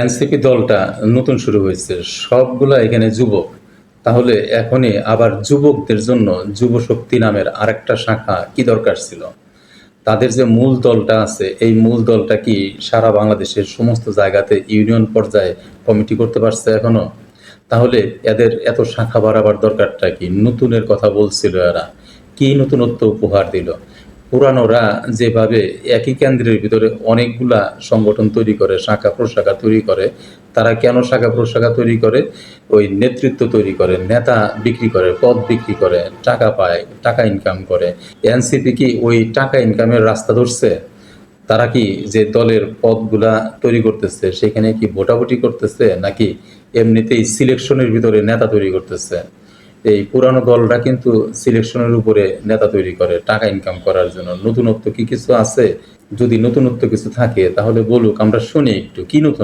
NCP দলটা নতুন শুরু হয়েছে, সবগুলা এখানে যুবক। তাহলে এখনই আবার যুবকদের জন্য যুব শক্তি নামের আরেকটা শাখা কি দরকার ছিল? তাদের যে মূল দলটা আছে, এই মূল দলটা কি সারা বাংলাদেশের সমস্ত জায়গাতে ইউনিয়ন পর্যায়ে কমিটি করতে পারছে এখনও? তাহলে এদের এত শাখা বাড়াবার দরকারটা কি? নতুনের কথা বলছিল এরা। কি নতুনত্ব উপহার দিল? পুরানোরা যেভাবে একই কেন্দ্রের ভিতরে অনেকগুলা সংগঠন তৈরি করে, শাখা প্রশাখা তৈরি করে, তারা কেন শাখা প্রশাখা তৈরি করে? ওই নেতৃত্ব তৈরি করে, নেতা বিক্রি করে, পদ বিক্রি করে, টাকা পায়, টাকা ইনকাম করে। এনসিপি কি ওই টাকা ইনকামের রাস্তা ধরছে? তারা কি যে দলের পদগুলা তৈরি করতেছে, সেখানে কি ভোটাভুটি করতেছে, নাকি এমনিতেই সিলেকশনের ভিতরে নেতা তৈরি করতেছে? এই পুরানো দলরা কিন্তু সিলেকশনের উপরে নেতা তৈরি করে, টাকা ইনকাম করার জন্য। নতুনত্ব কি কিছু আছে? যদি নতুনত্ব কিছু থাকে, তাহলে বলুক, আমরা শুনি একটু। কি নতুন